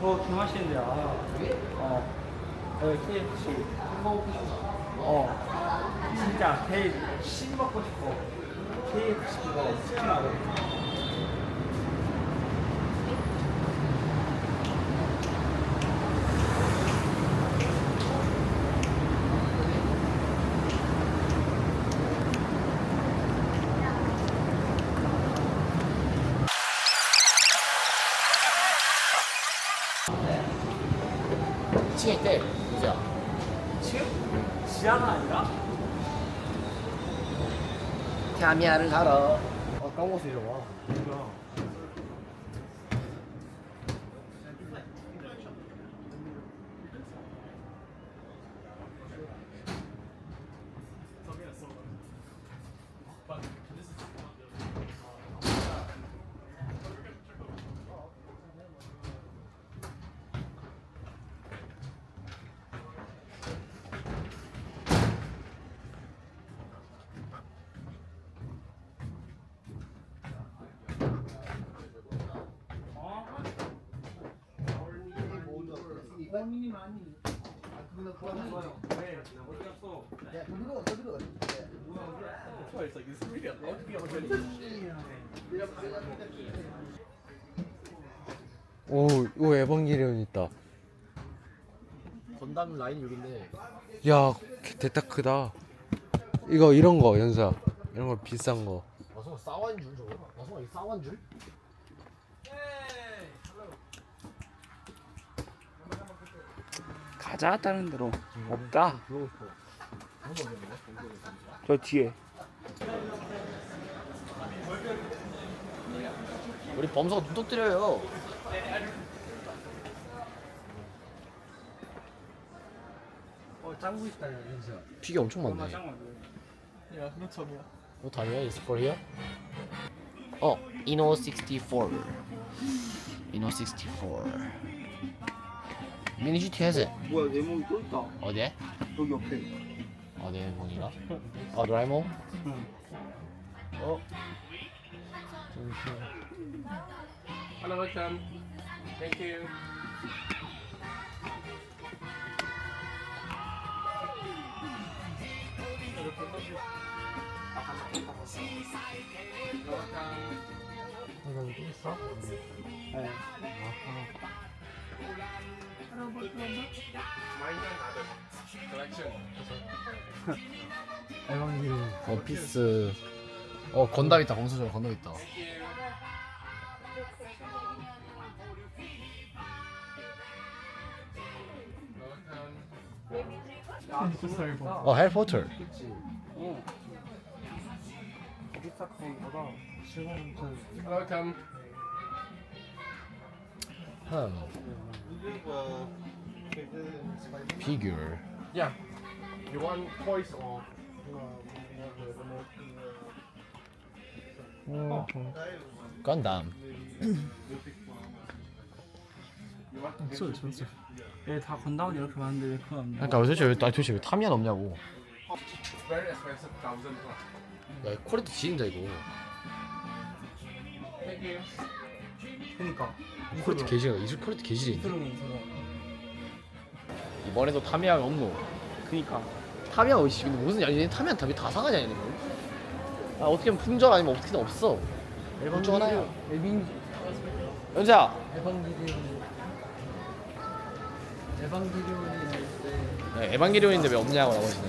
더 개맛있는데, 아. 어. 여기 KFC. 어. 진짜 제일 신 먹고 싶어. KFC 그거 치킨하고. 층에 있대 이제야 지금? 지하가 아니라? 캐미아를 사러 어 까먹었어 이거 봐 고민이 많이. 네, 어디 갔어? 오, 오 에반게리온 있다. 건담 라인 6인데 야, 대타 크다. 이거 이런 거 연수야. 이런 거 비싼 거. 마성아 싸완 줄 저거 마성아 이 싸완 줄? 가자 다른 데로 없다. 저 뒤에. 우리 범서가 눈독 들여요 어 짱구 있다 연수야. 피겨 엄청 많네. 야 그렇잖아. 뭐 다니야? is for here? 어, 이노 64. 이노 64. 미니 GT has it. 뭐야 내 몸이 또 있다. 어디에? 여기 옆에. 어디에 몽이가? 어, 드라이몽? 응. 어? Hello, welcome. Thank you. 네. Collection. 원피스. 어, 건담 있다. 검수저 건담 있다. 어, 해리포터. 어. 피규 어. Yeah. You want toys or? 건담. 얘다 건담은 이렇게 많은데 왜 그거 없냐? 그러니까 도대체 왜, 아니, 도대체 왜 타미안 없냐고. Very expensive, thousand plus. 야, 퀄리티 지린다 이거. Thank you. 그니까 퀄리티 개지가 이술 퀄리티 개지리. 이슬롱이 이슬롱. 이번에도 타미안 없노. 그니까. 타미안 어씨 근데 무슨 야 얘네 타미안 답이 다 사가냐 얘네 아 어떻게 하면 품절 아니면 어떻게든 없어. 일본 중 하나야 에빈 연수야! 에반게리온 에반게리온이 네, 에반게리온인데 왜 없냐고 라고 하시네.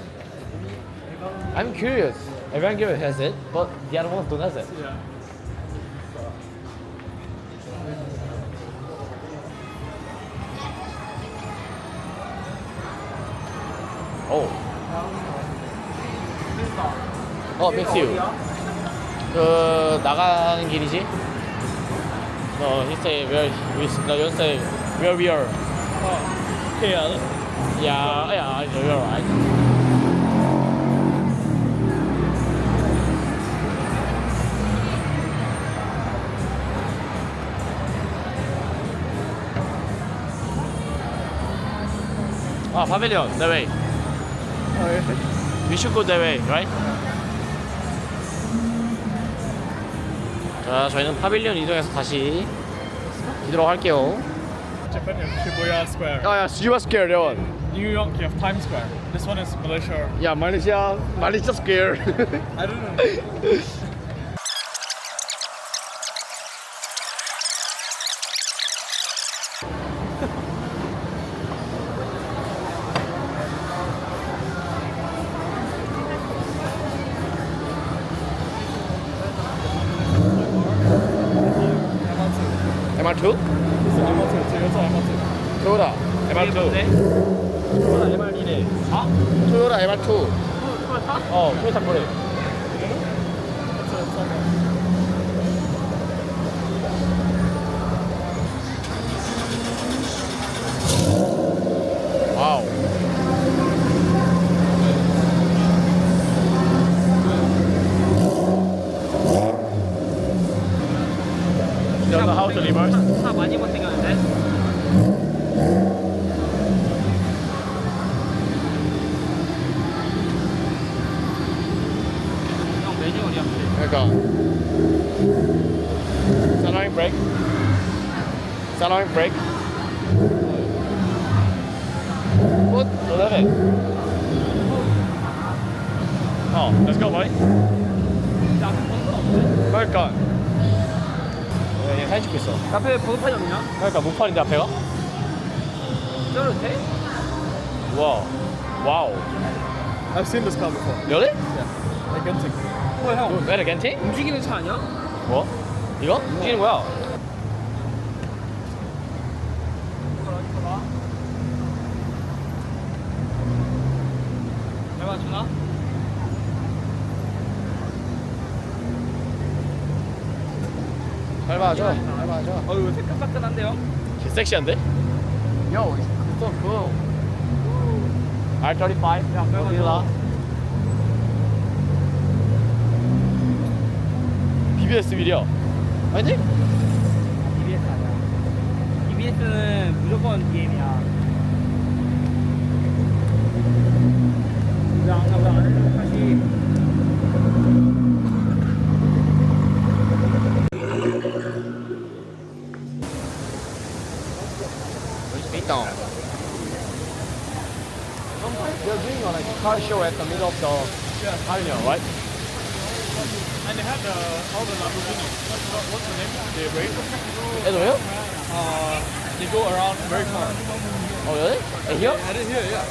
I'm curious. Evangelion has it but the other ones don't have it 오. 어, 맥스유. 그 나가는 길이지? 어, he say where we no, you say where we are. 해야 Yeah, yeah, you're right. 아, pavilion, that way. We should go that way, right? 자, 저희는 파빌리온 이동해서 다시 뒤돌아 갈게요. Japan, have Shibuya Square. 아, 야, Shibuya Square that one. New York, you have Times Square. This one is Malaysia. 야, 말레이시아, 말레이시아 Square. I don't know. MR2? This is M2, Toyota M2. 토요타 MR2. 토요타 MR2네. 아? 토요타 MR2. 토요타? 어, 토요타 거래. 와우. You don't know how to reverse? 차 많이 못생겼는데? 형 매뉴얼이야 그러니까 centering brake centering brake foot 11 어 let's go boy 그러니까 얘 사진 찍고 있어 앞에 번호판이 없냐? 그러니까 무판인데 앞에가? 저래도 돼? 와우 와우 I've seen this car before. really? Gigantic. 어, 형왜 괜찮지? 움직이는 차 아니야? 뭐? 이거? 움직이는 거야 밟아주나? 밟아 줘 밟아줘 어 이거 새끈새끈한데요? 개 섹시한데? Yo, it's so cool. R35, 야, 몰라. BBS 밀이야. 아니지? EBS 아니야 EBS는 무조건 DM이야 왜안 가? 왜안 해줘 다시 있다. A, like a car show at the middle of the pavilion, right? And they had uh, all the Lamborghini. What, what, what's the name? They race. 애도요? Uh, they go around very far. Oh, really? And here? I didn't hear, yeah.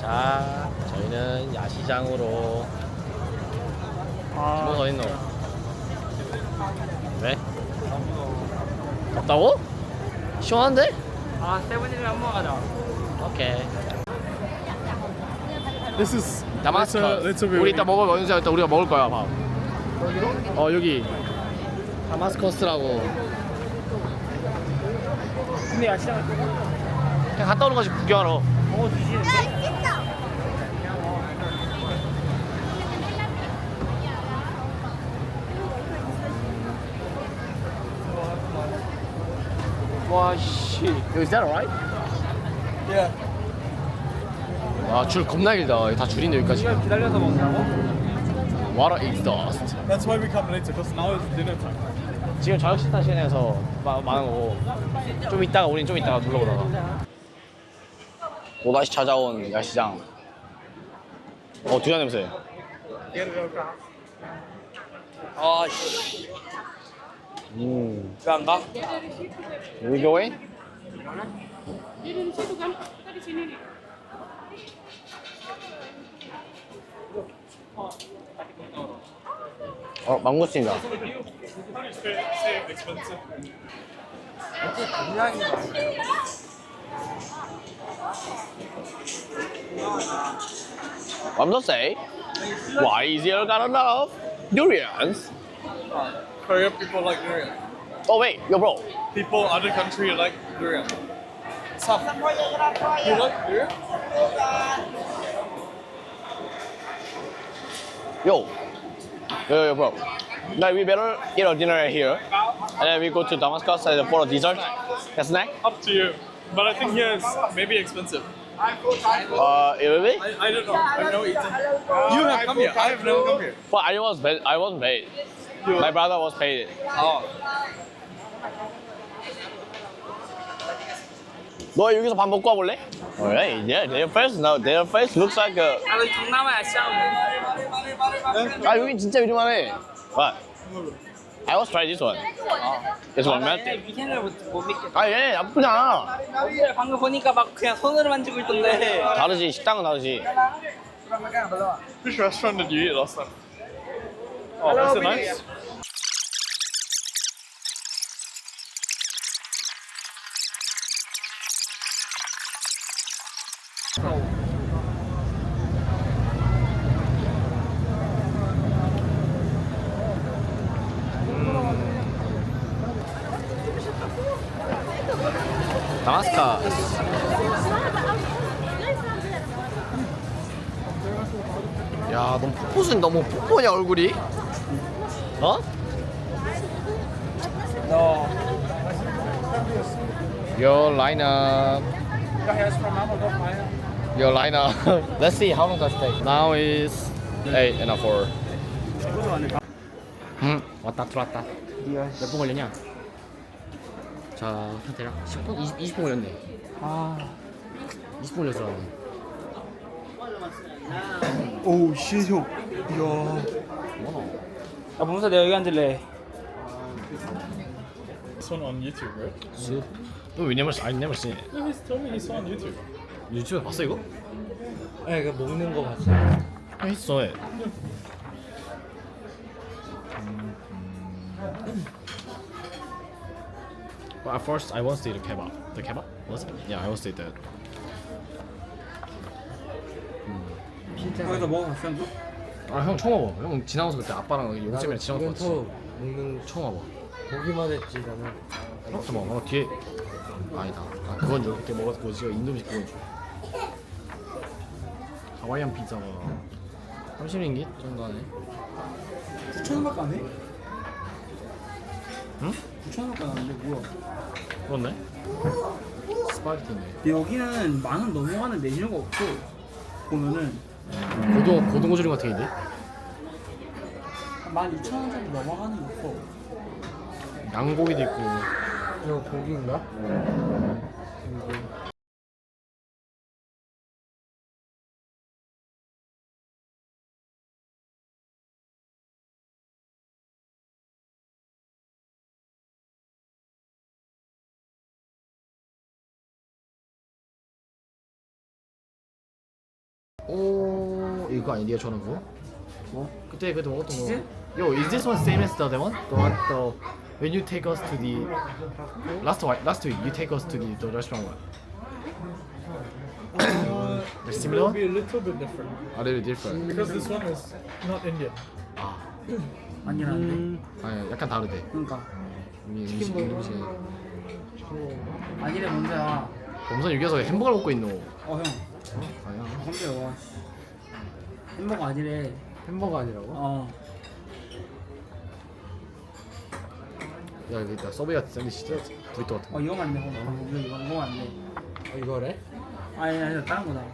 자, 저희는 야시장으로. 뭐 어딨노? 왜? 덥다고? 시원한데? 아 세븐일레븐 한번 가자 오케이. This is. 다마스커. Let's, let's uh, 우리 이따 먹을 언제 이따 우리가 먹을 거야 밥. 어 여기 다마스커스라고. 근데 야시장 그냥 갔다 오는 거지 구경하러. 먹어 주시는데? 와 씨. Is that alright? Yeah. 와줄 겁나 길다. 다 줄인데 여기까지. 시간 기다려서 먹는다고? What a exhaust. That's why we come later, because now it's dinner time. 지금 저녁 식사 시간에서 마, 많은 거고 좀 이따가 우린 좀 이따가 둘러보다가 또다시 찾아온 야시장 어 두잔 냄새 아씨 음 왜안 가? We going? 어 망고스틴이다. I'm just saying why is there got a lot of durians? Korean people like durian. Oh wait, yo bro People other country like durian. Some. You like durian? Yo, yo, yo, bro. Like we better eat our dinner right here, and then we go to Damascus uh, for a dessert, a snack. Up to you. But I think here it's maybe expensive. Uh, really? I, I don't know. I've never eaten. You have come here. I have never come here. But I was. I wasn't paid. My brother was paid. Oh. 너 여기서 밥 먹고 와볼래? Alright, yeah, their face, no, their face looks like a. 아, 여기 동남아야, 시장. 아 여기 진짜 유명하네. What? I was try this one. This one melted. 위켄을 못, 못 믿겠다. 아얘 나쁘지 않아. 어제 방금 보니까 막 그냥 손으로 만지고 있던데. 다르지 식당은 다르지. Which restaurant did you eat last time? Oh, was it nice? 다마스카스. 야, 넌 폭포순 너무 폭포냐 얼굴이? 어? Your lineup. Your lineup. Let's see how long does it take. Now is eight and a four. 응, 왔다 들어왔다. 몇 분 걸렸냐? 자, 대략 10분, 20, 20분 걸렸네. 아, 20분 걸렸어. 오우 시형 이야 뭐노? 야, 범사 내가 여기 앉을래. This one on YouTube, right? 쑥. 너 we never, I never seen it. No, he's told me he saw on YouTube. 유튜브 봤어 이거? 아 이거 먹는 거 봤어요. 했어. 해. But at first I want to see the kebab. The kebab? Was it? Yeah, I want to see that. 거기서 먹어봤어, 너? 아 형 처음 와봐. 형 지나가서 그때 아빠랑 용쌤이랑 지나가서 봤지. 또 먹는 처음 와봐. 보기만 했지 나는. 어, 잠깐만. 어, 뒤에 아니다. 아 그건 줄. 그때 먹었 그거 지금 인도식 그건 줄. 하와이안 피자가 30링깃 정도 하네. 9천 원밖에 안 해? 응? 9천 원밖에 안 하는데, 뭐야. 그렇네. 스파게티네. 근데 여기는 만원 넘어가는 메뉴가 없고, 보면은 고등 고등어 조림 같은 게 있네. 만 이천 원 정도 넘어가는 거 없고. 양고기도 있고. 이거 고기인가? 오 이거 아니 네가 전화한 거? 뭐? 그때 그때 먹었던 치즈? 거. Yo, is this one same as the other one? The one the when you take us to the last week last week you take us to the, the restaurant one. the similar one? It'll be a little bit different A little different. because this one is not Indian. 아, 아니라 안 돼. 아니 약간 다르대. 그러니까. 우리 음식 음식. 아니래, 뭔데야. 범선 여기서 햄버거 먹고 있노. 어, 형. 아니야. 뭔데, 와. 햄버거 아니래. 햄버거 아니라고? 어. 야 여기 있다. 서브웨이 샌드위치 브리또 같은 어, 거. 이거만 안 돼, 방금. 이거, 이거, 이거 안 돼. 어, 이거래? 아니, 아니, 다른 거다.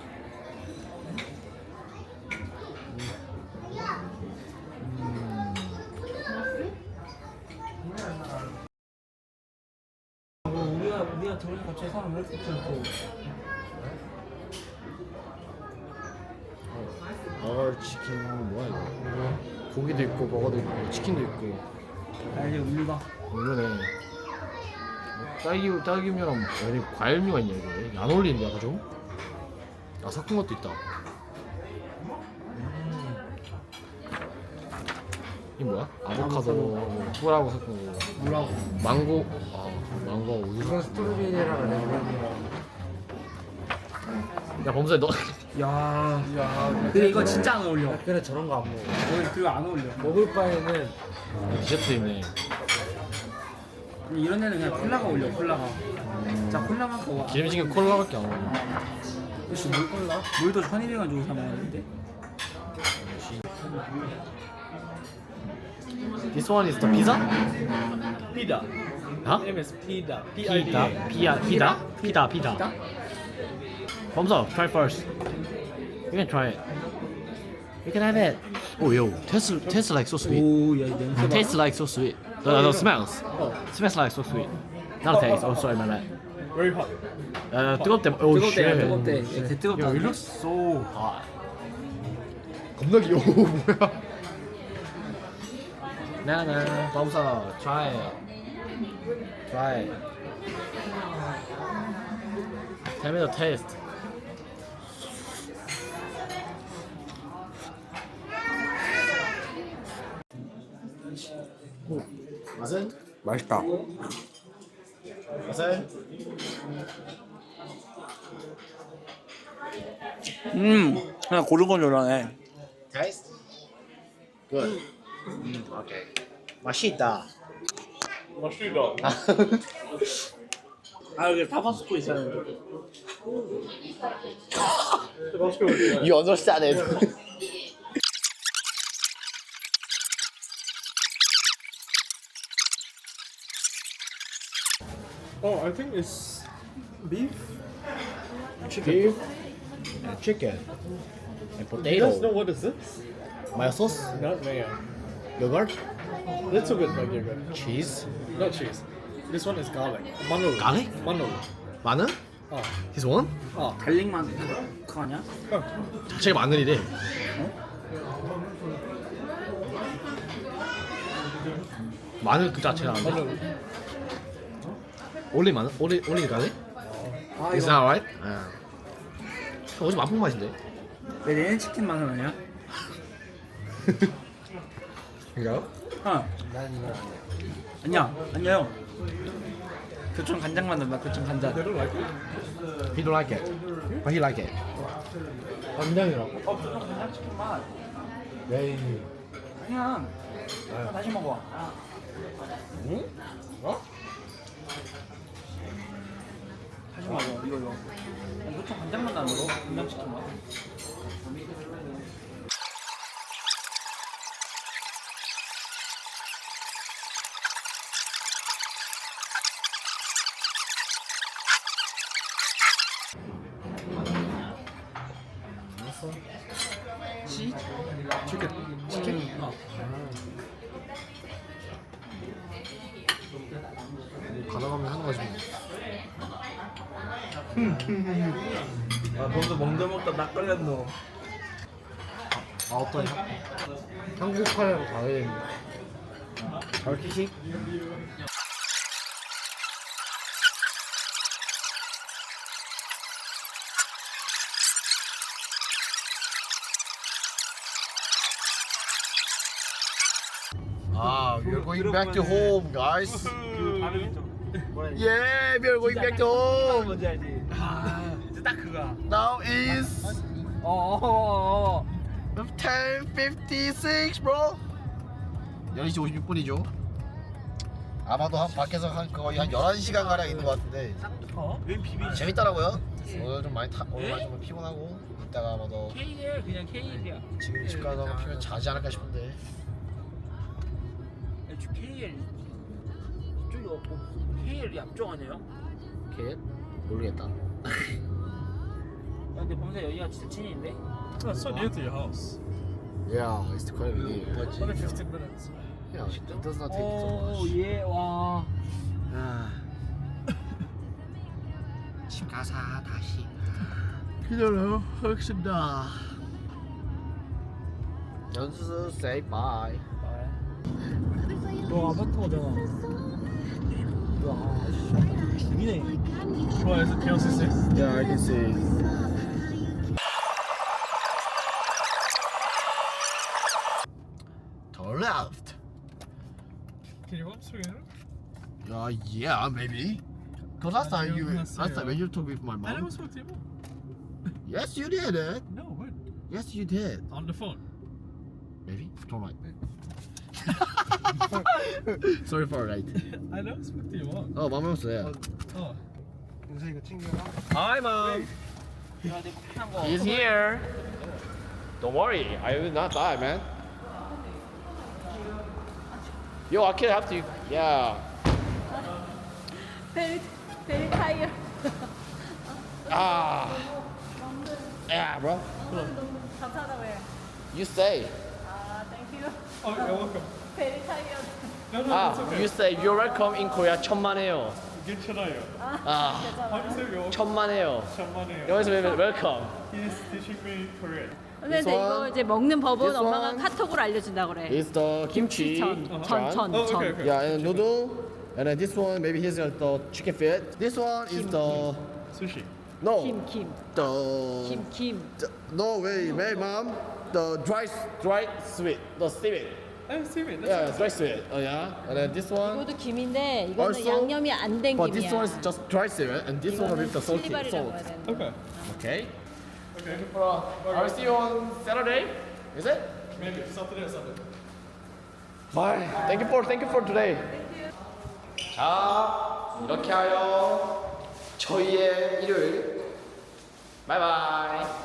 우리가 우리가 저기 갑자기 사람 왜 이렇게 많고 버거 치킨 뭐야 이거? 고기도 있고 버거도 있고 치킨도 있고. 알지 우리가 이러네. 딸기 딸기면은 왜 과일류가 있냐 이거? 안 어울리는데 약간 좀? 아 섞은 것도 있다. 음. 이 뭐야? 아보카도, 꿀하고 섞은 거. 뭐라고 망고, 아 망고 우유. 스트로베리랑 레몬이 야. 야 범수야 너야 근데 이거 진짜 안 어울려 나 그래 저런 거 안 먹어. 그리고 안 어울려 먹을 바에는 디저트 있네. 이런 데는 그냥 콜라가 어울려 콜라가 자 콜라만 먹어 기름진 게 콜라밖에 안 어울려. 역시 물 콜라? 물도 1200원 주고 사 먹었는데 This one is the pizza? Is Pida. Pita. Pia. Pita. Pita. Pita. Thumbs up. Try first. You can try it. You can have it. Oh yo, tastes tastes like so sweet. 오야 냄새 봐. Tastes like so sweet. The, the smells. Smells like so sweet. Not taste. Oh sorry, my bad. Very hot. 어 뜨겁대. Oh 뜨겁대 shit. 뜨겁대. 야, 개 뜨겁다. Yo, it looks so hot. 겁나 귀여워 뭐야 Nah, nah. Thumbs up. Try it. Try it. Tell me the taste. 맛은? 맛있다 맛은? 음 그냥 고르곤졸하네. Taste? Good. 음, 오케이. 맛있다. 맛있다. 아 여기 타바스코 있었는데. You understand it? Oh, I think it's beef. Beef and chicken and You guys know potato. what is this? Mayo sauce, Not mayo. yogurt, Little bit like yogurt. cheese, Not cheese. This one is garlic. Manol. garlic, Manol. 마늘. Oh. This one? Oh. 달링만 그거 아니야? 자체가 마늘이래. 마늘 그 자체가 아닌데? Manol. 올리 마늘? 올리 올리 가네? 아 Is that right? 아. 어제 맛본 맛인데. 내 내는 치킨 맛은 아니야? 이거? 어. 아니야 아니야 형. 교촌 간장 맛 난다 교촌 간장. He don't like it. But he like it. 간장이라고? 어 치킨 맛. 왜? 아니야. 다시 먹어. 응? 어? 다시 먹어 이거 이거. 아니, 교촌 간장 맛 나는 거? 간장 치킨 맛. 치? 치킨. 치킨? 어. 가다가면 하는 거지. 아 너도 먹다 먹다 낙 걸렸노. 아 어떤 향? 한국 카레랑 다른 절기식? Ah, we are going back to home, guys. 발음이 좀. 뭐라 해야 되지? Yeah, we are going back to home. 뭔지 알지? 아, 딱 그거야. Now is 어, 어, 어, 어. 10:56, bro. 10시 56분이죠. 아마도 한 밖에서 한 거의 한 11시간 가량 있는 것 같은데 어? 왜 비비? 재밌더라고요. 오늘 좀 많이 타, 오늘 많이 좀 피곤하고 이따가 아마도 KL 그냥 KL이야. 지금 집 가서 한번 피면 자지 않을까 싶은데 KL 이쪽이 없고 KL이 앞쪽 아니에요? 걔 모르겠다. 야, 근데 범사 여기가 진짜 찐인데? Oh, it's so near to your house. Yeah, it's quite big. Only 15 minutes. Yeah, it does not take so 오, much. 예, 와. 아. 집 가서 다시 기다려 하겠습니다. 연수 say bye. 너 아파트 오잖아. 와, 씨. 죽이네. It? KLCC? Yeah, I can see. Uh, yeah, maybe. Cause last time you're you, gonna last say, time uh, when you talked with my I never mom. spoke to you. Yes, you did it. No, when? Yes, you did. On the phone. Maybe. Turn right. Sorry for right. I never spoke to you once. Oh, mom was there. Oh. Hi, mom. 야, 내 커피 한 거. He's here. Don't worry, I will not die, man. Yo, I can help you. Yeah. Very, very tired. 아. Yeah, bro. 감사하다고 해. You say. 아, thank you. Oh, you're welcome. Very tired. No, no, 아, it's okay. you say you're welcome in Korea. 천만에요. 괜찮아요. 아, do you say you're 천만에요. 천만에요. 여기서 왜 welcome? He's teaching me Korean. 근데 This 이거 one, 이제 먹는 법은 this 엄마가 one. 카톡으로 알려준다 그래. It's the kimchi. 전, 전, 전, Oh, 전. okay, okay. Yeah, and noodle. And then this one, maybe here's the chicken feet. This one is the Sushi. no 김, 김, the, 김, 김. the no way, my mom the dry dry sweet the seaweed. Oh, seaweed. That's Yeah, dry sweet. Oh yeah. And then this one. 이것도 김인데 이거는 Also, 양념이 안 된 But this 김이야. one is just dry seaweed, and this one with the salty 칠리발이라고 salt. 해야 되는. Okay. Okay. Okay. I'll see you on Saturday. Is it? Maybe Saturday or Sunday. Bye. Thank you for thank you for today. 자 이렇게 하여 저희의 일요일 바이바이.